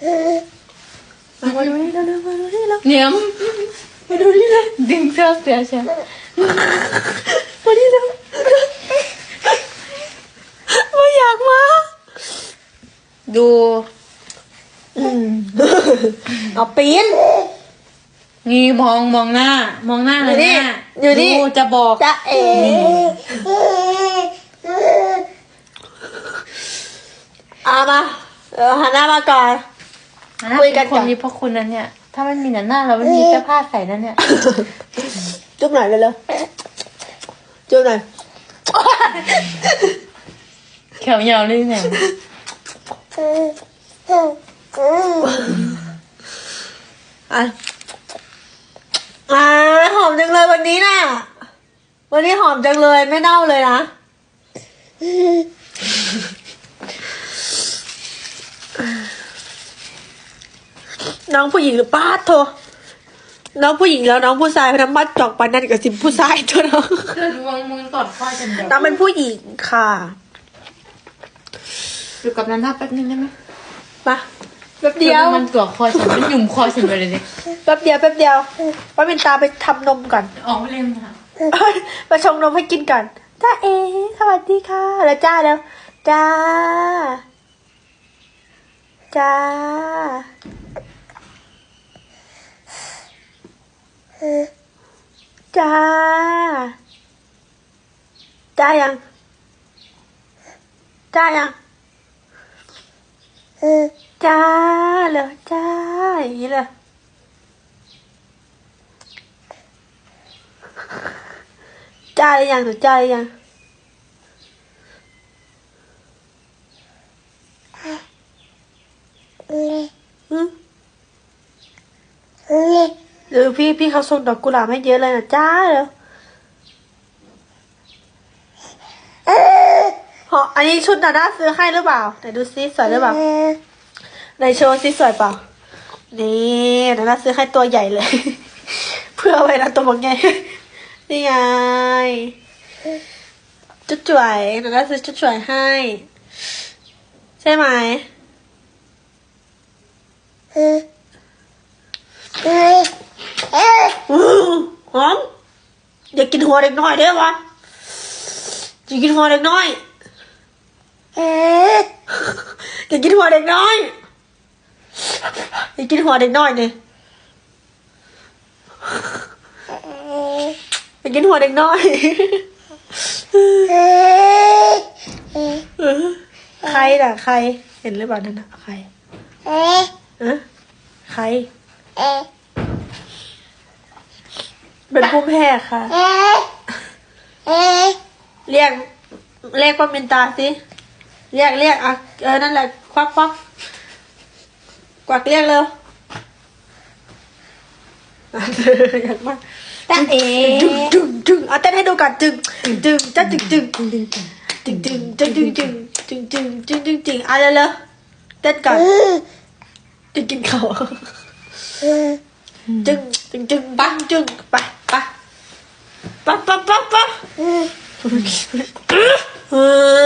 มาดูนี่เร็วๆมาดูนี่เร็วเนี่ยมาดูนี่เร็วดึงเสื้อเสียใช่มานี่เร็วไม่อยากมา ดูอืมเอาปีนนี่มองมองหน้า มองหน้าเลยอยู่นี่หน้าอยู่นี่จะบอกจะเอ๋เอามาเออหันหน้ามาก่อน คุยกันคก่อนนมีพระคุณนั้นเนี่ย ถ้ามันมีหนังหน้าเรามันมีเสื้อผ้าใส่นั่นเนี่ย จุ๊บหน่อยเร็วๆจุ๊บหน่อยแขวยาวเลยเนี่ยอะอ่าหอมจังเลยวันนี้น่ะ วันนี้หอมจังเลยไม่เน่าเลยนะ น้องผู้หญิงหรือป้าโทน้องผู้หญิงแล้วน้องผู้ชายพนักมัดจอกปันนั่นกับสิบผู้ชายตัวน้องเธอดูมึงกอดคอฉันแบบน้องเป็นผู้หญิงค่ะอยู่กับนันหน้าแป๊บนึงได้ไหมมาแป๊บเดียวมันกอดคอฉันมันหยุ่มคอฉันไปเลยเนี่ยแป๊บเดียวแป๊บเดียวป้าเป็นตาไปทำนมก่อนออกไปเล่นค่ะมาชงนมให้กินก่อนจ้าเอสวัสดีค่ะ แล้วจ้าแล้วจ้า จ้า จ้า จ้ายัง จ้ายังจ้าเหรอจ้าอย่างนี้เลยใจยังหรือจ้ายังอืม เดี๋ยวพี่พี่เขาส่งดอกกุหลาบให้เยอะเลยนะจ้าเดี๋ยวเหออันนี้ชุดดาด้าซื้อให้หรือเปล่าไหนดูซิสวยหรือเปล่าไหนโชว์ซิสวยเปล่า นี่ดาด้าซื้อให้ตัวใหญ่เลย เพื่อเอาไว้นะตัวบางไงนี่ไงจุดจ่วยหนูก็ซื้อจุดจ่วยให้ ใช่ไหมอื้อหอมอย่ากิน หัวเด็กน้อยเด้อวะอย่ากินหัวเด็กน้อยอย่ากินหัวเด็กน้อยอย่ากินหัวเด็กน้อยเนี่ยอย่ากินหัวเด็กน้อยใครน่ะ ใคร เห็นหรือเปล่านั่นน่ะใครอะใครเป็นผู้แพ้ค่ะ เรียกเรียกว่าเมนตาสิ เรียกเรียกอะเออ นั่นแหละ ควักควักกวักเรียกเร็วอะอยากมากตาเอ๋จึงจึงจึงเอาเต้นให้ดูก่อนจึงจึงจ้าจึงจึงจึงจึงจึงจึงจึงจึงจึงจึงจึงจึงจึงจึงเอาเร็วๆเต้นก่อนจะกินข้าวจึงจึงจึงปัง うん。